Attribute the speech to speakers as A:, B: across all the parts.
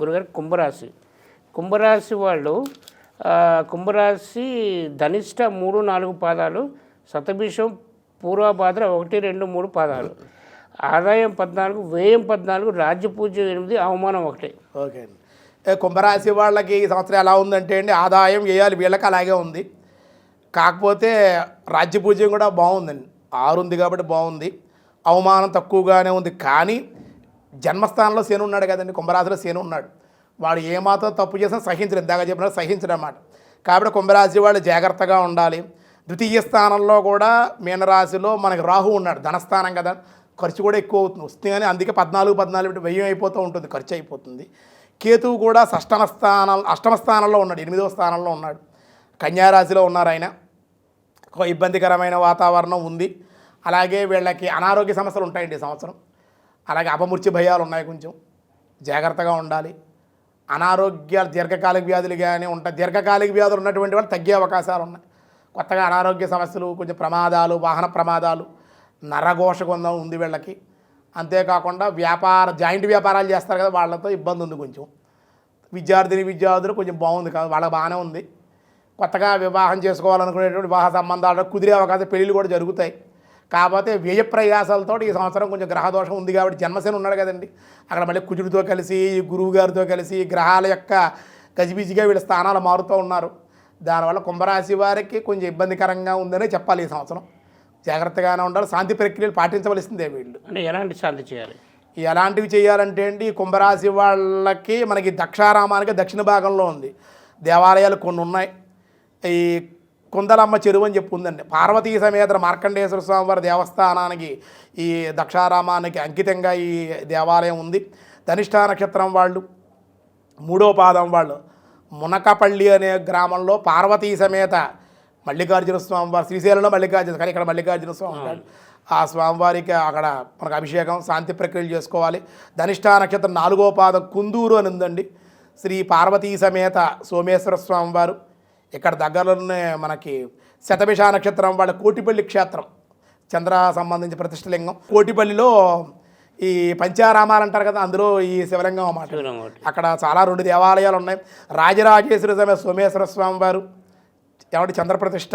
A: గురుగారు కుంభరాశి. కుంభరాశి వాళ్ళు కుంభరాశి ధనిష్ట మూడు నాలుగు పాదాలు శతభిషం పూర్వభాద్ర ఒకటి రెండు మూడు పాదాలు. ఆదాయం పద్నాలుగు వ్యయం పద్నాలుగు రాజ్య పూజ ఎనిమిది అవమానం ఒకటి.
B: ఓకే అండి. కుంభరాశి వాళ్ళకి ఈ సంవత్సరం ఎలా ఉందంటే అండి ఆదాయం వేయాలి వీళ్ళకి అలాగే ఉంది. కాకపోతే రాజ్య పూజ్యం కూడా బాగుందండి. ఆరుంది కాబట్టి బాగుంది. అవమానం తక్కువగానే ఉంది. కానీ జన్మస్థానంలో శని ఉన్నాడు కదండి కుంభరాశిలో శని ఉన్నాడు. వాడు ఏమాత్రం తప్పు చేసినా సహించరు ఇందాక చెప్పిన సహించడం అన్నమాట కాబట్టి కుంభరాశి వాళ్ళు జాగ్రత్తగా ఉండాలి. ద్వితీయ స్థానంలో కూడా మీనరాశిలో మనకి రాహు ఉన్నాడు ధనస్థానం కదా. ఖర్చు కూడా ఎక్కువ అవుతుంది. వస్తుంది కానీ అందుకే పద్నాలుగు పద్నాలుగు వ్యయం అయిపోతూ ఉంటుంది ఖర్చు అయిపోతుంది. కేతువు కూడా షష్టమ స్థానం అష్టమ స్థానంలో ఉన్నాడు ఎనిమిదవ స్థానంలో ఉన్నాడు. కన్యారాశిలో ఉన్నారు ఆయన. ఒక ఇబ్బందికరమైన వాతావరణం ఉంది. అలాగే వీళ్ళకి అనారోగ్య సమస్యలు ఉంటాయండి ఈ సంవత్సరం. అలాగే అపమృత్యు భయాలు ఉన్నాయి కొంచెం. జాగ్రత్తగా ఉండాలి. అనారోగ్యాలు దీర్ఘకాలిక వ్యాధులు కానీ ఉంటాయి దీర్ఘకాలిక వ్యాధులు ఉన్నటువంటి వాళ్ళు తగ్గే అవకాశాలు ఉన్నాయి. కొత్తగా అనారోగ్య సమస్యలు కొంచెం ప్రమాదాలు వాహన ప్రమాదాలు నరఘోష కొందం ఉంది వీళ్ళకి. అంతేకాకుండా వ్యాపార జాయింట్ వ్యాపారాలు చేస్తారు కదా వాళ్ళతో ఇబ్బంది ఉంది కొంచెం. విద్యార్థిని విద్యార్థులు కొంచెం బాగుంది కాదు వాళ్ళకి బాగానే ఉంది. కొత్తగా వివాహం చేసుకోవాలనుకునేటువంటి వివాహ సంబంధాలు కుదిరే అవకాశం పెళ్ళిళ్ళు కూడా జరుగుతాయి. కాకపోతే వ్యయ ప్రయాసాలతో ఈ సంవత్సరం కొంచెం గ్రహదోషం ఉంది కాబట్టి జన్మశని ఉన్నాడు కదండి. అక్కడ మళ్ళీ కుజుడితో కలిసి గురువు గారితో కలిసి గ్రహాల యొక్క గజిబిజిగా వీళ్ళ స్థానాలు మారుతూ ఉన్నారు. దానివల్ల కుంభరాశి వారికి కొంచెం ఇబ్బందికరంగా ఉందనే చెప్పాలి ఈ సంవత్సరం. జాగ్రత్తగానే ఉండాలి. శాంతి ప్రక్రియలు పాటించవలసిందే వీళ్ళు.
A: అంటే ఎలాంటి శాంతి చేయాలి?
B: ఎలాంటివి చేయాలంటే అండి ఈ కుంభరాశి వాళ్ళకి మనకి దక్షారామానికి దక్షిణ భాగంలో ఉంది. దేవాలయాలు కొన్ని ఉన్నాయి. ఈ కుందలమ్మ చెరువు అని చెప్పి ఉందండి. పార్వతీ సమేత మార్కండేశ్వర స్వామివారి దేవస్థానానికి ఈ దక్షారామానికి అంకితంగా ఈ దేవాలయం ఉంది. ధనిష్టా నక్షత్రం వాళ్ళు మూడో పాదం వాళ్ళు. మునకపల్లి అనే గ్రామంలో పార్వతీ సమేత మల్లికార్జున స్వామి వారు శ్రీశైలంలో మల్లికార్జున కానీ ఇక్కడ మల్లికార్జున స్వామి ఉన్నాడు ఆ స్వామివారికి అక్కడ మనకు అభిషేకం శాంతి ప్రక్రియలు చేసుకోవాలి. ధనిష్టా నక్షత్రం నాలుగో పాదం కుందూరు అని ఉందండి. శ్రీ పార్వతీ సమేత సోమేశ్వర స్వామివారు ఇక్కడ దగ్గరలోనే మనకి శతభిష నక్షత్రం వాళ్ళ కోటిపల్లి క్షేత్రం చంద్ర సంబంధించి ప్రతిష్టలింగం. కోటిపల్లిలో ఈ పంచారామాలు అంటారు కదా అందులో ఈ శివలింగం అన్నమాట. అక్కడ చాలా రెండు దేవాలయాలు ఉన్నాయి. రాజరాజేశ్వరి సమేత సోమేశ్వర స్వామి వారు ఎవరి చంద్రప్రతిష్ఠ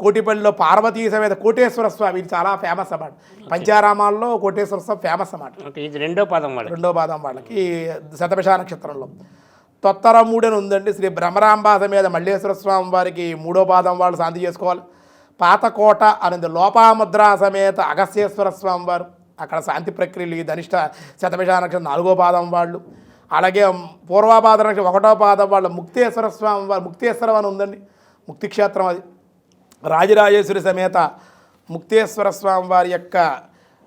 B: కోటిపల్లిలో పార్వతీ సమేత కోటేశ్వర స్వామి ఇది చాలా ఫేమస్ అన్నమాట. పంచారామాల్లో కోటేశ్వర స్వామి ఫేమస్ అన్నమాట.
A: ఇది రెండో పాదం వాళ్ళకి.
B: రెండో పాదం వాళ్ళకి శతభిష నక్షత్రంలో. తొత్తర మూడని ఉందండి. శ్రీ భ్రమరాంబాధ మీద మల్లేశ్వర స్వామి వారికి మూడో పాదం వాళ్ళు శాంతి చేసుకోవాలి. పాతకోట అనేది లోపాముద్ర సమేత అగస్యేశ్వర స్వామి వారు అక్కడ శాంతి ప్రక్రియలు ఈ ధనిష్ట శతభిష నక్షత్రం నాలుగో పాదం వాళ్ళు. అలాగే పూర్వాపాద నక్షత్రం ఒకటో పాదం వాళ్ళు ముక్తేశ్వర స్వామి వారు. ముక్తేశ్వరం అని ఉందండి. ముక్తి క్షేత్రం అది. రాజరాజేశ్వరి సమేత ముక్తేశ్వర స్వామి వారి యొక్క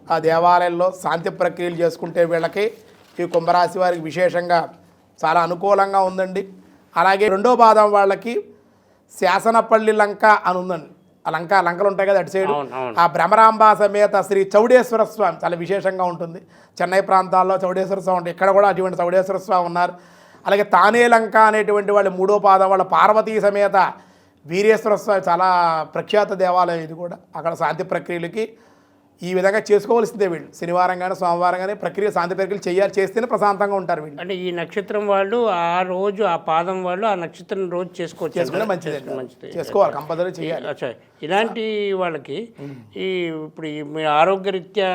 B: ఆ దేవాలయంలో శాంతి ప్రక్రియలు చేసుకుంటే వీళ్ళకి ఈ కుంభరాశి వారికి విశేషంగా చాలా అనుకూలంగా ఉందండి. అలాగే రెండో పాదం వాళ్ళకి శాసనపల్లి లంక అని ఉందండి. ఆ లంక లంకలు ఉంటాయి కదా అటు సైడు. ఆ భ్రమరాంబ సమేత శ్రీ చౌడేశ్వర స్వామి చాలా విశేషంగా ఉంటుంది. చెన్నై ప్రాంతాల్లో చౌడేశ్వర స్వామి ఉంటుంది ఇక్కడ కూడా అటువంటి చౌడేశ్వర స్వామి ఉన్నారు. అలాగే తానే లంక అనేటువంటి వాళ్ళు మూడో పాదం వాళ్ళ పార్వతీ సమేత వీరేశ్వర స్వామి చాలా ప్రఖ్యాత దేవాలయం ఇది కూడా. అక్కడ శాంతి ప్రక్రియలకి ఈ విధంగా చేసుకోవాల్సిందే వీళ్ళు. శనివారం కానీ సోమవారం కానీ ప్రక్రియ శాంతి ప్రక్రియలు చేయాలి చేస్తేనే ప్రశాంతంగా ఉంటారు వీళ్ళు.
A: అంటే ఈ నక్షత్రం వాళ్ళు ఆ రోజు ఆ పాదం వాళ్ళు ఆ నక్షత్రం రోజు చేసుకోవచ్చు
B: చేసుకుంటే మంచిది.
A: మంచిది.
B: చేసుకోవాలి కంపల్సరీ చేయాలి.
A: అచ్చా. ఇలాంటి వాళ్ళకి ఈ ఇప్పుడు ఈ మీ ఆరోగ్యరీత్యా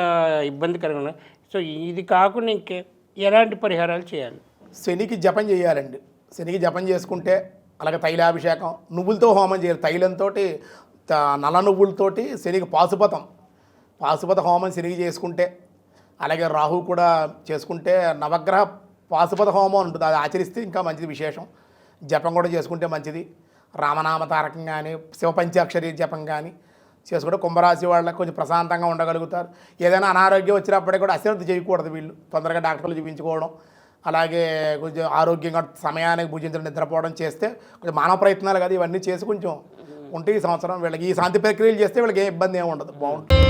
A: ఇబ్బందికరంగా సో ఇది కాకుండా ఇంకే ఎలాంటి పరిహారాలు చేయాలి?
B: శనికి జపం చేయాలండి. శనికి జపం చేసుకుంటే అలాగే తైలాభిషేకం నువ్వులతో హోమం చేయాలి. తైలంతో నల్ల నువ్వులతోటి శనికి పాశుపతం. పాశుపత హోమం శనికి చేసుకుంటే అలాగే రాహు కూడా చేసుకుంటే నవగ్రహ పాశుపత హోమం ఉంటుంది. అది ఆచరిస్తే ఇంకా మంచిది విశేషం. జపం కూడా చేసుకుంటే మంచిది. రామనామ తారకం కానీ శివపంచాక్షరి జపం కానీ చేసుకుంటే కుంభరాశి వాళ్ళకి కొంచెం ప్రశాంతంగా ఉండగలుగుతారు. ఏదైనా అనారోగ్యం వచ్చినప్పటికీ కూడా అశ్రద్ధ చేయకూడదు వీళ్ళు. తొందరగా డాక్టర్లు చూపించుకోవడం అలాగే కొంచెం ఆరోగ్యంగా సమయానికి భుజించడం నిద్రపోవడం చేస్తే కొంచెం మానవ ప్రయత్నాలు కదా ఇవన్నీ చేసి కొంచెం ఉంటే ఈ సంవత్సరం వీళ్ళకి ఈ శాంతి ప్రక్రియలు చేస్తే వీళ్ళకి ఏ ఇబ్బంది ఏమి ఉండదు. బాగుంటుంది.